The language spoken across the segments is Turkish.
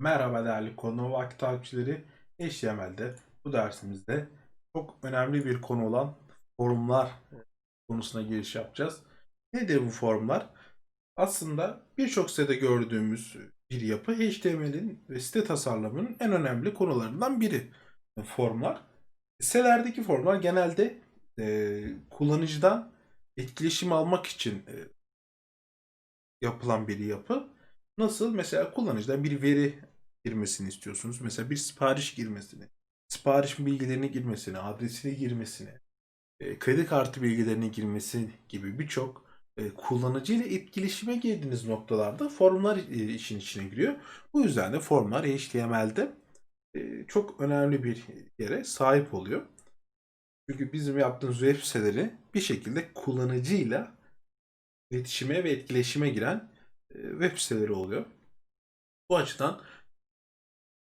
Merhaba değerli konu vakit takipçileri. HTML'de bu dersimizde çok önemli bir konu olan forumlar konusuna giriş yapacağız. Nedir bu forumlar? Aslında birçok sitede gördüğümüz bir yapı HTML'in ve site tasarlamanın en önemli konularından biri. Formlar. Sitelerdeki formlar genelde e, kullanıcıdan etkileşim almak için e, yapılan bir yapı. Nasıl? Mesela kullanıcıdan bir veri girmesini istiyorsunuz. Mesela bir sipariş girmesini, sipariş bilgilerini girmesini, adresini girmesini, e, kredi kartı bilgilerini girmesi gibi birçok e, kullanıcı ile etkileşime girdiğiniz noktalarda formlar e, işin içine giriyor. Bu yüzden de formlar HTML'de e, çok önemli bir yere sahip oluyor. Çünkü bizim yaptığımız web siteleri bir şekilde kullanıcıyla iletişime ve etkileşime giren e, web siteleri oluyor. Bu açıdan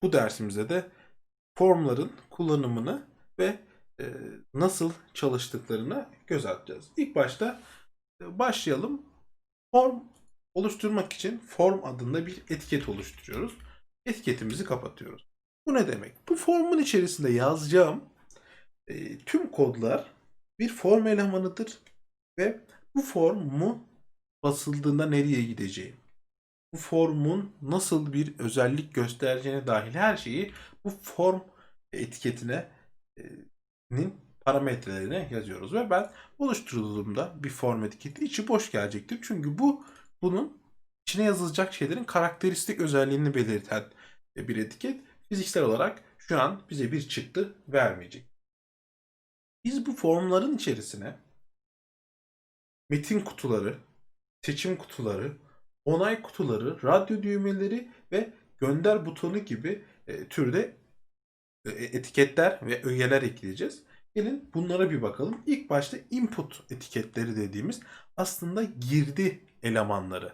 bu dersimizde de formların kullanımını ve e, nasıl çalıştıklarını göz atacağız. İlk başta e, başlayalım. Form oluşturmak için form adında bir etiket oluşturuyoruz. Etiketimizi kapatıyoruz. Bu ne demek? Bu formun içerisinde yazacağım e, tüm kodlar bir form elemanıdır ve bu formu basıldığında nereye gideceği, bu formun nasıl bir özellik göstereceğine dahil her şeyi bu form etiketine e, nin parametrelerine yazıyoruz ve ben oluşturduğumda bir form etiketi içi boş gelecektir. Çünkü bu bunun içine yazılacak şeylerin karakteristik özelliğini belirten bir etiket fiziksel olarak şu an bize bir çıktı vermeyecek. Biz bu formların içerisine metin kutuları, seçim kutuları, onay kutuları, radyo düğmeleri ve gönder butonu gibi e, türde e, etiketler ve ögeler ekleyeceğiz. Gelin bunlara bir bakalım. İlk başta input etiketleri dediğimiz aslında girdi elemanları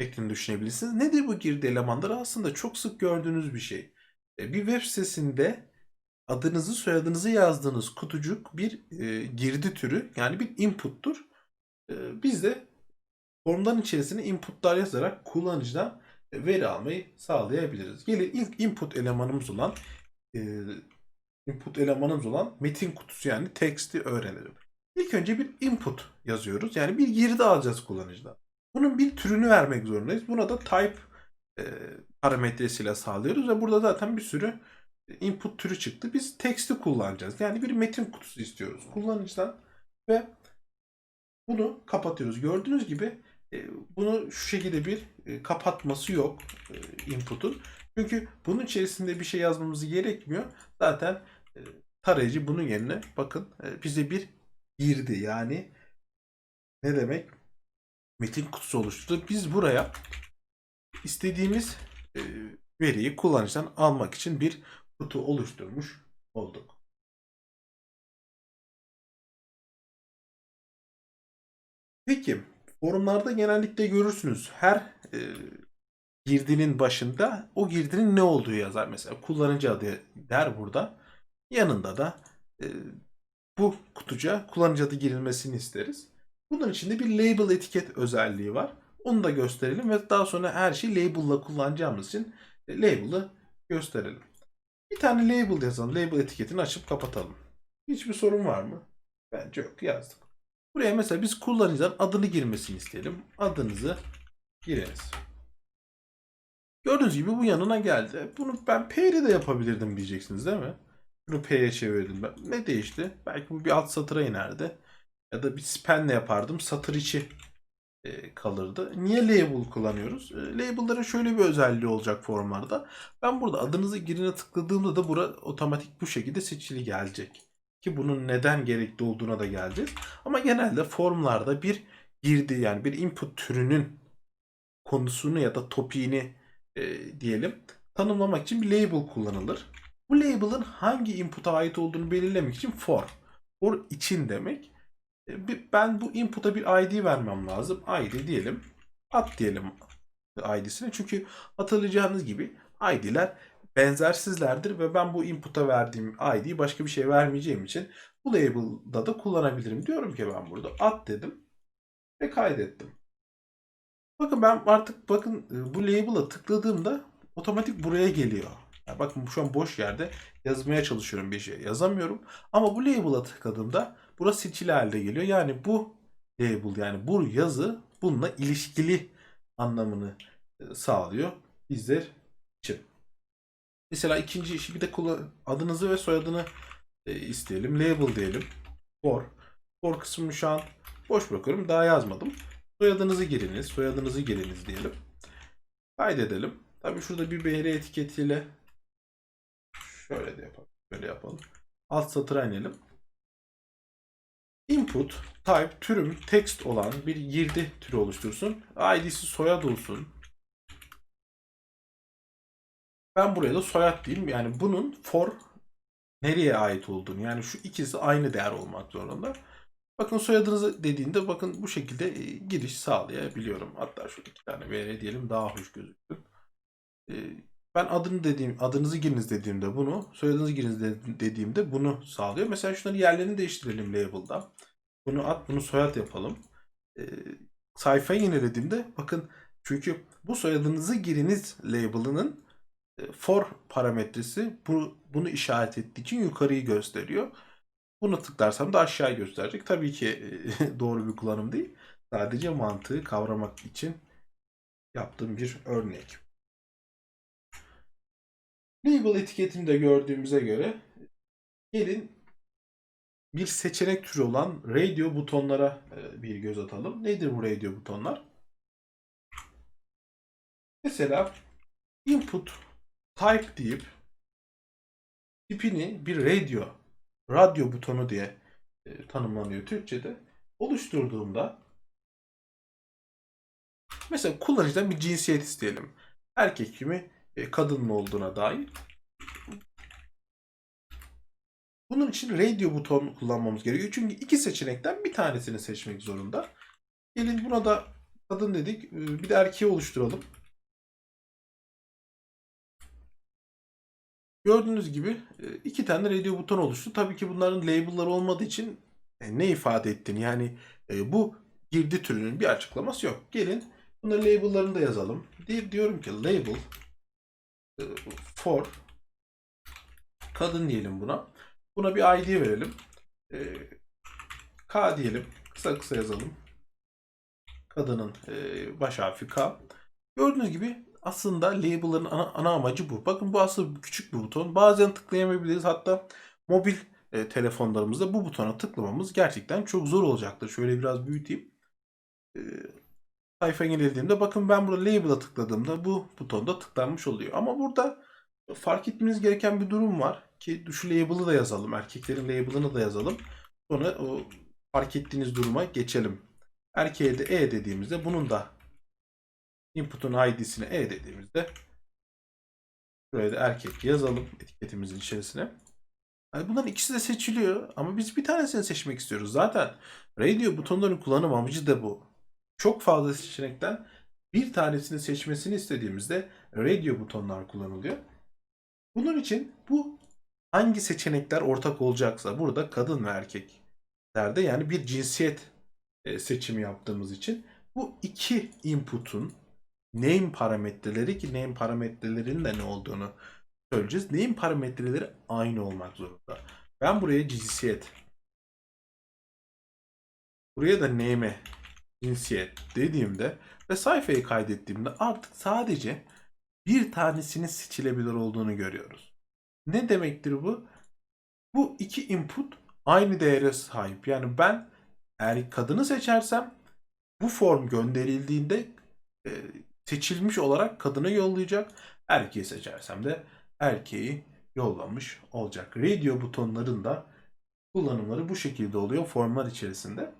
şeklinde düşünebilirsiniz. Nedir bu girdi elemanları? Aslında çok sık gördüğünüz bir şey. E, bir web sitesinde adınızı soyadınızı yazdığınız kutucuk bir e, girdi türü yani bir inputtur. E, biz de formların içerisine inputlar yazarak kullanıcıdan veri almayı sağlayabiliriz. Gelin ilk input elemanımız olan e, input elemanımız olan metin kutusu yani text'i öğrenelim. İlk önce bir input yazıyoruz. Yani bir girdi alacağız kullanıcıdan. Bunun bir türünü vermek zorundayız. Buna da type e, parametresiyle sağlıyoruz ve burada zaten bir sürü input türü çıktı. Biz text'i kullanacağız. Yani bir metin kutusu istiyoruz kullanıcıdan ve bunu kapatıyoruz. Gördüğünüz gibi bunu şu şekilde bir e, kapatması yok e, input'un. Çünkü bunun içerisinde bir şey yazmamız gerekmiyor. Zaten tarayıcı bunun yerine bakın bize bir girdi. Yani ne demek? Metin kutusu oluşturdu. Biz buraya istediğimiz veriyi kullanıcıdan almak için bir kutu oluşturmuş olduk. Peki forumlarda genellikle görürsünüz her e, girdinin başında o girdinin ne olduğu yazar mesela kullanıcı adı der burada yanında da e, bu kutucuğa kullanıcı adı girilmesini isteriz. Bunun içinde bir label etiket özelliği var. Onu da gösterelim ve daha sonra her şeyi label'la kullanacağımız için e, label'ı gösterelim. Bir tane label yazalım. Label etiketini açıp kapatalım. Hiçbir sorun var mı? Bence yok. Yazdık. Buraya mesela biz kullanıcıdan adını girmesini isteyelim. Adınızı giriniz. Gördüğünüz gibi bu yanına geldi. Bunu ben P ile de yapabilirdim diyeceksiniz değil mi? Bunu P'ye çevirdim ben. Ne değişti? Belki bu bir alt satıra inerdi. Ya da bir spanle yapardım. Satır içi e, kalırdı. Niye label kullanıyoruz? E, label'ların şöyle bir özelliği olacak formlarda. Ben burada adınızı girine tıkladığımda da bura otomatik bu şekilde seçili gelecek. Ki bunun neden gerekli olduğuna da geleceğiz. Ama genelde formlarda bir girdi yani bir input türünün konusunu ya da topiğini e, diyelim tanımlamak için bir label kullanılır. Bu label'ın hangi input'a ait olduğunu belirlemek için for. For için demek. E, ben bu input'a bir ID vermem lazım. ID diyelim. At diyelim ID'sini. Çünkü hatırlayacağınız gibi ID'ler benzersizlerdir ve ben bu input'a verdiğim ID'yi başka bir şey vermeyeceğim için bu label'da da kullanabilirim. Diyorum ki ben burada at dedim ve kaydettim. Bakın ben artık bakın e, bu label'a tıkladığımda otomatik buraya geliyor. Ya bakın şu an boş yerde yazmaya çalışıyorum bir şey. Yazamıyorum. Ama bu label'a tıkladığımda burası seçili halde geliyor. Yani bu label yani bu yazı bununla ilişkili anlamını e, sağlıyor bizler. Mesela ikinci işi bir de adınızı ve soyadını e, isteyelim. Label diyelim. For. For kısmını şu an boş bırakıyorum. Daha yazmadım. Soyadınızı giriniz. Soyadınızı giriniz diyelim. Kaydedelim. Tabii şurada bir BR etiketiyle şöyle de yapalım. Böyle yapalım. Alt satıra inelim. Input, type, türüm, text olan bir girdi türü oluştursun. ID'si soyad olsun. Ben buraya da soyad diyeyim. Yani bunun for nereye ait olduğunu yani şu ikisi aynı değer olmak zorunda. Bakın soyadınızı dediğinde bakın bu şekilde e, giriş sağlayabiliyorum. Hatta şu iki tane VR diyelim daha hoş gözüksün. E, Ben adını dediğim, adınızı giriniz dediğimde bunu, soyadınızı giriniz de- dediğimde bunu sağlıyor. Mesela şunların yerlerini değiştirelim label'da. Bunu at, bunu soyad yapalım. E, sayfayı yenilediğimde bakın çünkü bu soyadınızı giriniz label'ının for parametresi bu, bunu işaret ettiği için yukarıyı gösteriyor. Bunu tıklarsam da aşağı gösterecek. Tabii ki e, doğru bir kullanım değil. Sadece mantığı kavramak için yaptığım bir örnek. Label etiketini de gördüğümüze göre gelin bir seçenek türü olan radio butonlara e, bir göz atalım. Nedir bu radio butonlar? Mesela input type deyip tipini bir radio, radyo butonu diye e, tanımlanıyor Türkçe'de. Oluşturduğumda mesela kullanıcıdan bir cinsiyet isteyelim. Erkek mi, e, kadın mı olduğuna dair. Bunun için radio buton kullanmamız gerekiyor. Çünkü iki seçenekten bir tanesini seçmek zorunda. Gelin buna da kadın dedik. e, Bir de erkeği oluşturalım. Gördüğünüz gibi e, iki tane radio buton oluştu. Tabii ki bunların label'ları olmadığı için e, ne ifade ettiğini yani e, bu girdi türünün bir açıklaması yok. Gelin bunların label'larını da yazalım. Di- Diyorum ki label for kadın diyelim buna. Buna bir ID verelim. K diyelim. Kısa kısa yazalım. Kadının baş harfi K. Gördüğünüz gibi aslında label'ların ana, ana amacı bu. Bakın bu aslında küçük bir buton. Bazen tıklayamayabiliriz. Hatta mobil e, telefonlarımızda bu butona tıklamamız gerçekten çok zor olacaktır. Şöyle biraz büyüteyim. E, sayfaya geldiğimde bakın ben burada label'a tıkladığımda bu butonda tıklanmış oluyor. Ama burada fark etmeniz gereken bir durum var ki şu label'ı da yazalım. Erkeklerin label'ını da yazalım. Sonra o fark ettiğiniz duruma geçelim. Erkeğe de E dediğimizde bunun da input'un id'sine E dediğimizde buraya da erkek yazalım etiketimizin içerisine. Yani bunların ikisi de seçiliyor ama biz bir tanesini seçmek istiyoruz. Zaten radio butonların kullanım amacı da bu. Çok fazla seçenekten bir tanesini seçmesini istediğimizde radio butonlar kullanılıyor. Bunun için bu hangi seçenekler ortak olacaksa burada kadın ve erkeklerde yani bir cinsiyet e, seçimi yaptığımız için bu iki input'un name parametreleri ki name parametrelerinin de ne olduğunu söyleyeceğiz. Name parametreleri aynı olmak zorunda. Ben buraya cinsiyet buraya da name'e cinsiyet dediğimde ve sayfayı kaydettiğimde artık sadece bir tanesinin seçilebilir olduğunu görüyoruz. Ne demektir bu? Bu iki input aynı değere sahip. Yani ben eğer kadını seçersem bu form gönderildiğinde e, seçilmiş olarak kadını yollayacak. Erkeği seçersem de erkeği yollamış olacak. Radio butonların da kullanımları bu şekilde oluyor formlar içerisinde.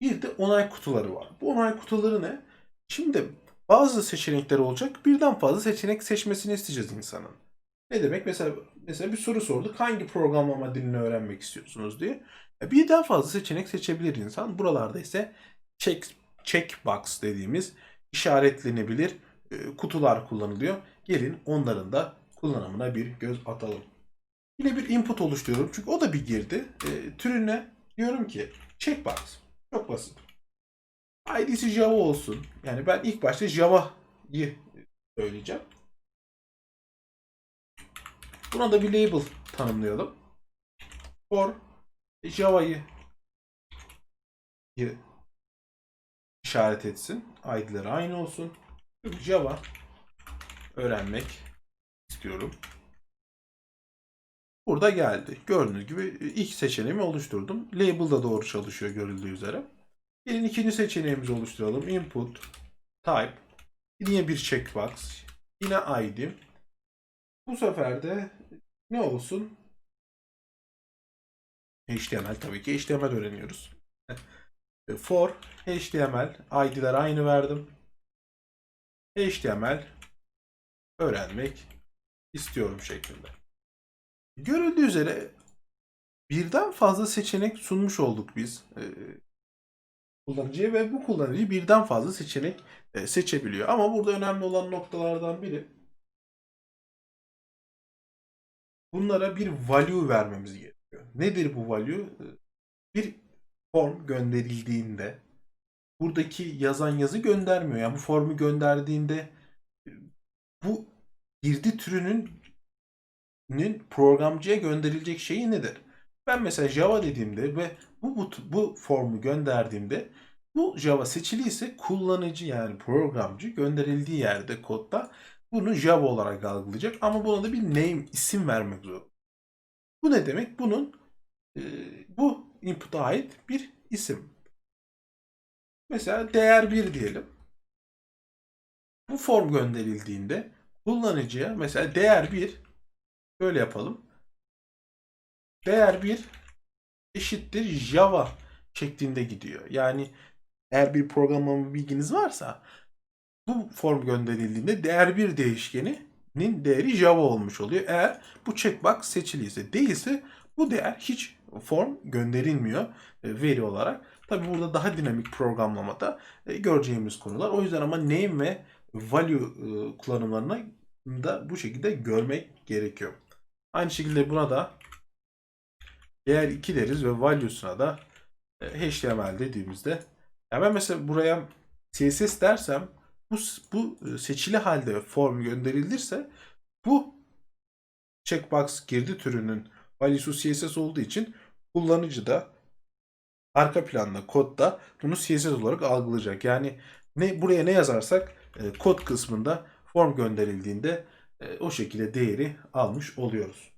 Bir de onay kutuları var. Bu onay kutuları ne? Şimdi bazı seçenekler olacak. Birden fazla seçenek seçmesini isteyeceğiz insanın. Ne demek? Mesela mesela bir soru sorduk. Hangi programlama dilini öğrenmek istiyorsunuz diye. E, Birden fazla seçenek seçebilir insan. Buralarda ise check, checkbox dediğimiz işaretlenebilir e, kutular kullanılıyor. Gelin onların da kullanımına bir göz atalım. Yine bir input oluşturuyorum. Çünkü o da bir girdi. E, türüne diyorum ki checkbox. Çok basit. ID'si Java olsun. Yani ben ilk başta Java'yı söyleyeceğim. Buna da bir label tanımlayalım. For Java'yı y- işaret etsin. ID'leri aynı olsun. Java öğrenmek istiyorum. Burada geldi. Gördüğünüz gibi ilk seçeneğimi oluşturdum. Label da doğru çalışıyor görüldüğü üzere. Gelin ikinci seçeneğimizi oluşturalım. Input, type, yine bir checkbox, yine ID. Bu sefer de ne olsun? HTML tabii ki HTML öğreniyoruz. For HTML ID'ler aynı verdim. HTML öğrenmek istiyorum şeklinde. Görüldüğü üzere birden fazla seçenek sunmuş olduk biz e, kullanıcıya ve bu kullanıcı birden fazla seçenek e, seçebiliyor. Ama burada önemli olan noktalardan biri bunlara bir value vermemiz gerekiyor. Nedir bu value? E, Bir form gönderildiğinde buradaki yazan yazı göndermiyor. Yani bu formu gönderdiğinde bu girdi türünün programcıya gönderilecek şeyi nedir? Ben mesela Java dediğimde ve bu, bu, bu formu gönderdiğimde bu Java seçili ise kullanıcı yani programcı gönderildiği yerde kodda bunu Java olarak algılayacak ama buna da bir name isim vermek zorunda. Bu ne demek? Bunun e, bu input'a ait bir isim. Mesela değer 1 diyelim. Bu form gönderildiğinde kullanıcıya mesela değer 1 Böyle yapalım. Değer 1 eşittir Java şeklinde gidiyor. Yani eğer bir programlama bilginiz varsa bu form gönderildiğinde değer 1 değişkeninin değeri Java olmuş oluyor. Eğer bu checkbox seçiliyse değilse bu değer hiç form gönderilmiyor e, veri olarak. Tabi burada daha dinamik programlamada e, göreceğimiz konular. O yüzden ama name ve value e, kullanımlarına da bu şekilde görmek gerekiyor. Aynı şekilde buna da değer 2 deriz ve value'suna da HTML dediğimizde ya ben mesela buraya CSS dersem bu, bu seçili halde form gönderilirse bu checkbox girdi türünün value'su CSS olduğu için kullanıcı da arka planda kodda bunu CSS olarak algılayacak. Yani ne buraya ne yazarsak e, kod kısmında form gönderildiğinde e, o şekilde değeri almış oluyoruz.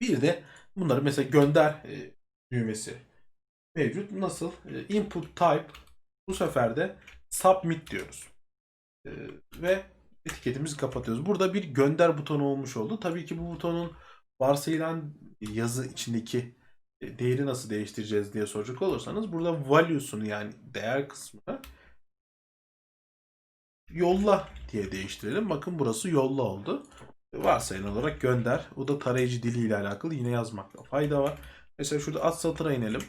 Bir de bunları mesela gönder e, düğmesi mevcut. Nasıl? E, input type bu sefer de submit diyoruz. E, ve etiketimizi kapatıyoruz. Burada bir gönder butonu olmuş oldu. Tabii ki bu butonun varsayılan yazı içindeki e, değeri nasıl değiştireceğiz diye soracak olursanız burada value'sunu yani değer kısmını yolla diye değiştirelim. Bakın burası yolla oldu. Varsayılan olarak gönder. O da tarayıcı dili ile alakalı yine yazmakta fayda var. Mesela şurada at satıra inelim.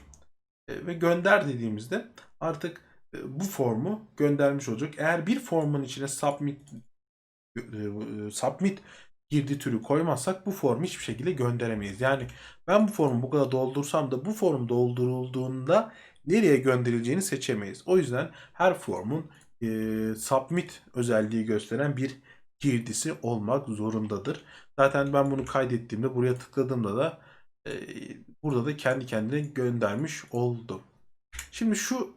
E, ve gönder dediğimizde artık e, bu formu göndermiş olacak. Eğer bir formun içine submit submit girdi türü koymazsak bu formu hiçbir şekilde gönderemeyiz. Yani ben bu formu bu kadar doldursam da bu form doldurulduğunda nereye gönderileceğini seçemeyiz. O yüzden her formun e, submit özelliği gösteren bir girdisi olmak zorundadır. Zaten ben bunu kaydettiğimde buraya tıkladığımda da e, burada da kendi kendine göndermiş oldum. Şimdi şu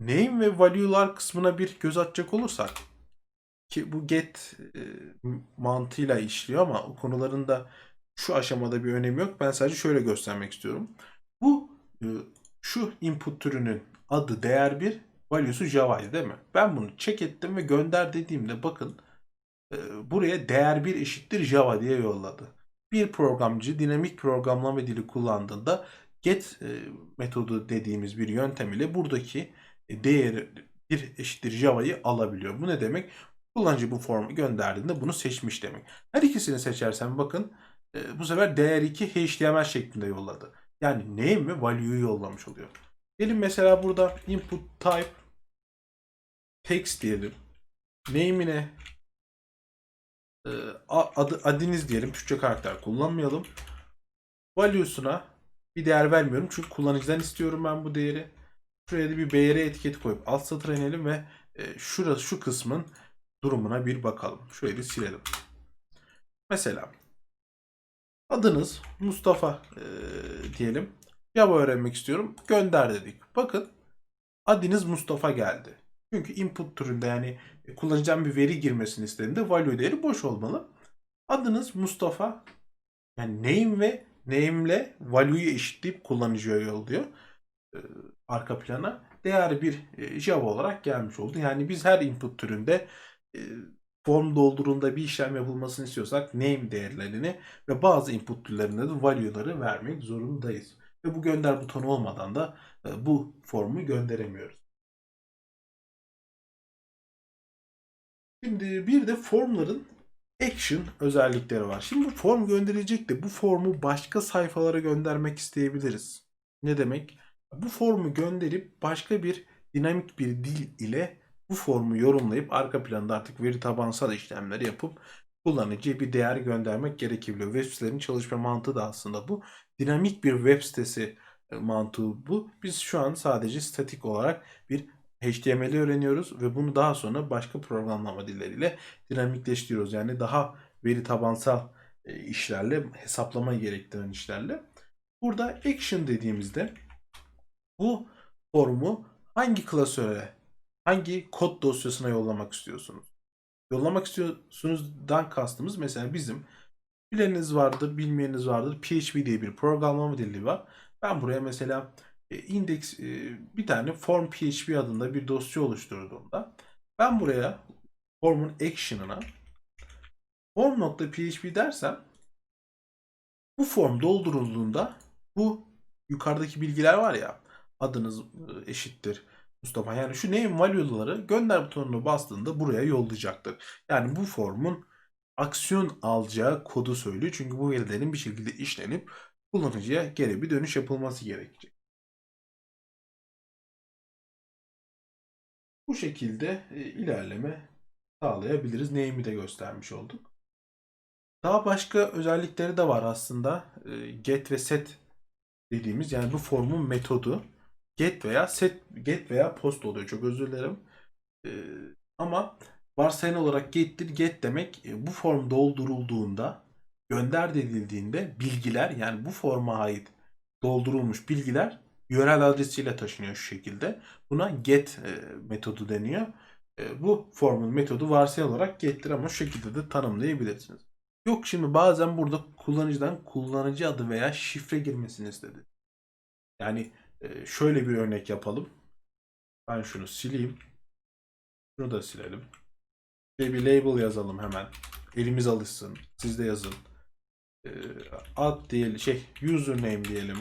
name ve value'lar kısmına bir göz atacak olursak ki bu get e, mantığıyla işliyor ama o konuların da şu aşamada bir önemi yok. Ben sadece şöyle göstermek istiyorum. Bu e, şu input türünün adı değer 1 value'su Java'ydı değil mi? Ben bunu check ettim ve gönder dediğimde bakın e, buraya değer 1 eşittir Java diye yolladı. Bir programcı dinamik programlama dili kullandığında get e, metodu dediğimiz bir yöntem ile buradaki e, değeri 1 eşittir Java'yı alabiliyor. Bu ne demek? Kullanıcı bu formu gönderdiğinde bunu seçmiş demek. Her ikisini seçersen bakın bu sefer değer 2 HTML şeklinde yolladı. Yani name ve value'yu yollamış oluyor. Gelin mesela burada input type text diyelim. Name'ine e, adı, adiniz diyelim. Türkçe karakter kullanmayalım. Value'suna bir değer vermiyorum. Çünkü kullanıcıdan istiyorum ben bu değeri. Şuraya da bir BR etiketi koyup alt satıra inelim ve e, şurası şu kısmın durumuna bir bakalım. Bir silelim. Mesela Adınız Mustafa e, diyelim. Java öğrenmek istiyorum. Gönder dedik. Bakın adınız Mustafa geldi. Çünkü input türünde yani kullanacağım bir veri girmesini istediğimde value değeri boş olmalı. Adınız Mustafa yani name ve name'le value'yu eşitleyip kullanıcıya yolluyor. E, arka plana değer bir e, Java olarak gelmiş oldu. Yani biz her input türünde form doldurunda bir işlem yapılmasını istiyorsak name değerlerini ve bazı input türlerinde de value'ları vermek zorundayız. Ve bu gönder butonu olmadan da bu formu gönderemiyoruz. Şimdi bir de formların action özellikleri var. Şimdi bu form gönderilecek de bu formu başka sayfalara göndermek isteyebiliriz. Ne demek? Bu formu gönderip başka bir dinamik bir dil ile bu formu yorumlayıp arka planda artık veri tabansal işlemleri yapıp kullanıcıya bir değer göndermek gerekebiliyor. Web sitelerinin çalışma mantığı da aslında bu. Dinamik bir web sitesi e, mantığı bu. Biz şu an sadece statik olarak bir HTML öğreniyoruz ve bunu daha sonra başka programlama dilleriyle dinamikleştiriyoruz. Yani daha veri tabansal e, işlerle, hesaplama gerektiren işlerle. Burada action dediğimizde bu formu hangi klasöre, hangi kod dosyasına yollamak istiyorsunuz? Yollamak istiyorsunuzdan kastımız mesela bizim bileniniz vardır, bilmeyeniniz vardır. PHP diye bir programlama dili var. Ben buraya mesela e, index e, bir tane form PHP adında bir dosya oluşturduğumda ben buraya formun action'ına form.php dersem bu form doldurulduğunda bu yukarıdaki bilgiler var ya adınız e, eşittir Mustafa. Yani şu name value'ları gönder butonunu bastığında buraya yollayacaktır. Yani bu formun aksiyon alacağı kodu söylüyor. Çünkü bu verilerin bir şekilde işlenip kullanıcıya geri bir dönüş yapılması gerekecek. Bu şekilde e, ilerleme sağlayabiliriz. Name'i de göstermiş olduk. Daha başka özellikleri de var aslında. E, get ve set dediğimiz yani bu formun metodu get veya set get veya post oluyor. Çok özür dilerim. E, ama varsayın olarak get'tir. Get demek bu form doldurulduğunda gönder denildiğinde bilgiler yani bu forma ait doldurulmuş bilgiler yörel adresiyle taşınıyor şu şekilde. Buna get e, metodu deniyor. E, bu formun metodu varsayıl olarak get'tir ama şu şekilde de tanımlayabilirsiniz. Yok şimdi bazen burada kullanıcıdan kullanıcı adı veya şifre girmesini istedi. Yani e, şöyle bir örnek yapalım. Ben şunu sileyim. Şunu da silelim. Ve bir label yazalım hemen. Elimiz alışsın. Siz de yazın. E, ad diyelim, şey username diyelim.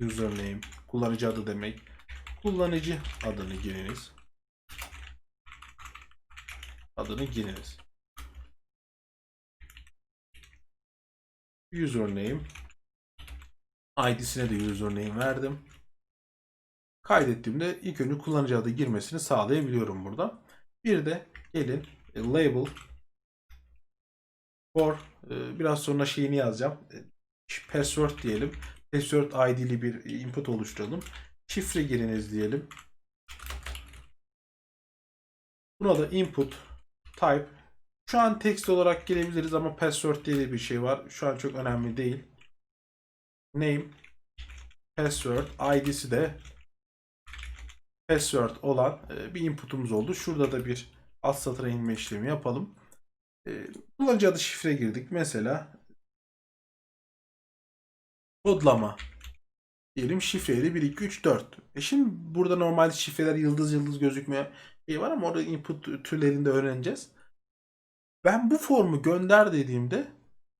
Username kullanıcı adı demek. Kullanıcı adını giriniz. Adını giriniz. Username. ID'sine de username verdim. Kaydettiğimde ilk önce kullanıcı adı girmesini sağlayabiliyorum burada. Bir de gelin e, label for e, biraz sonra şeyini yazacağım. E, password diyelim. Password ID'li bir input oluşturalım. Şifre giriniz diyelim. Buna da input type şu an text olarak girebiliriz ama password diye de bir şey var. Şu an çok önemli değil. Name password id'si de password olan e, bir inputumuz oldu. Şurada da bir alt satıra inme işlemi yapalım. E, kullanıcı adı şifre girdik. Mesela kodlama diyelim şifreli 1 2 3 4. E şimdi burada normalde şifreler yıldız yıldız gözükmeye şey var ama orada input türlerinde öğreneceğiz. Ben bu formu gönder dediğimde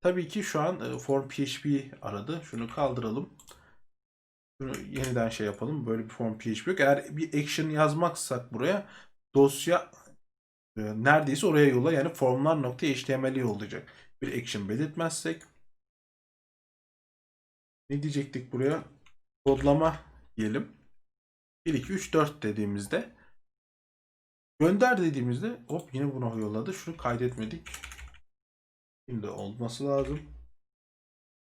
tabii ki şu an e, form PHP aradı. Şunu kaldıralım. Yeniden şey yapalım. Böyle bir form PHP yok. Eğer bir action yazmaksak buraya dosya e, neredeyse oraya yolla. Yani formlar.html'e yollayacak. Bir action belirtmezsek ne diyecektik buraya? Kodlama diyelim. 1, 2, 3, 4 dediğimizde gönder dediğimizde hop yine bunu yolladı. Şunu kaydetmedik. Şimdi olması lazım.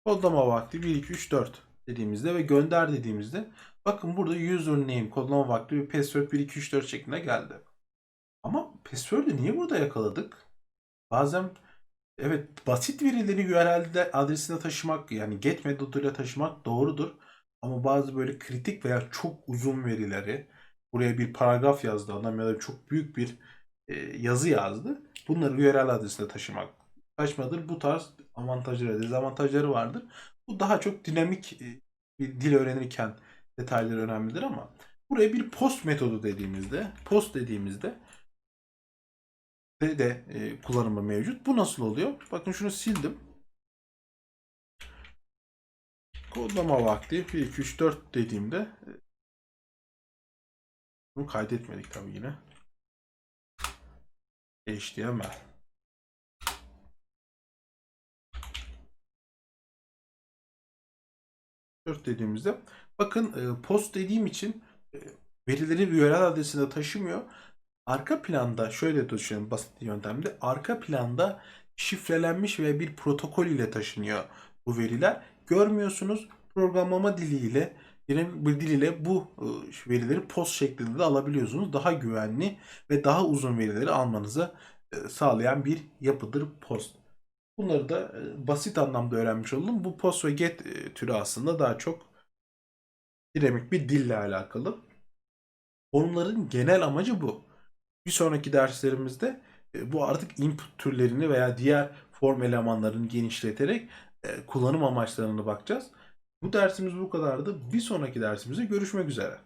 Kodlama vakti 1, 2, 3, 4 dediğimizde ve gönder dediğimizde bakın burada username kodlama vakti ve password 1, 2, 3, 4 şeklinde geldi. Ama password'ü niye burada yakaladık? Bazen Evet, basit verileri URL adresine taşımak yani get metoduyla taşımak doğrudur. Ama bazı böyle kritik veya çok uzun verileri buraya bir paragraf yazdı adam ya da çok büyük bir e, yazı yazdı. Bunları URL adresine taşımak saçmadır. Bu tarz avantajları, dezavantajları vardır. Bu daha çok dinamik e, bir dil öğrenirken detayları önemlidir ama buraya bir post metodu dediğimizde, post dediğimizde de, de e, kullanımı mevcut. Bu nasıl oluyor? Bakın şunu sildim. Kodlama vakti 1, 2, 3, 4 dediğimde e, bunu kaydetmedik tabii yine. HTML. Dört dediğimizde bakın e, post dediğim için e, verileri bir URL adresine taşımıyor. Arka planda şöyle düşünelim basit yöntemde. Arka planda şifrelenmiş ve bir protokol ile taşınıyor bu veriler. Görmüyorsunuz programlama diliyle yine bir dil ile bu e, verileri post şeklinde de alabiliyorsunuz. Daha güvenli ve daha uzun verileri almanızı sağlayan bir yapıdır post. Bunları da e, basit anlamda öğrenmiş oldum. Bu post ve get türü aslında daha çok dinamik bir dille alakalı. Onların genel amacı bu. Bir sonraki derslerimizde e, bu artık input türlerini veya diğer form elemanlarını genişleterek e, kullanım amaçlarına bakacağız. Bu dersimiz bu kadardı. Bir sonraki dersimizde görüşmek üzere.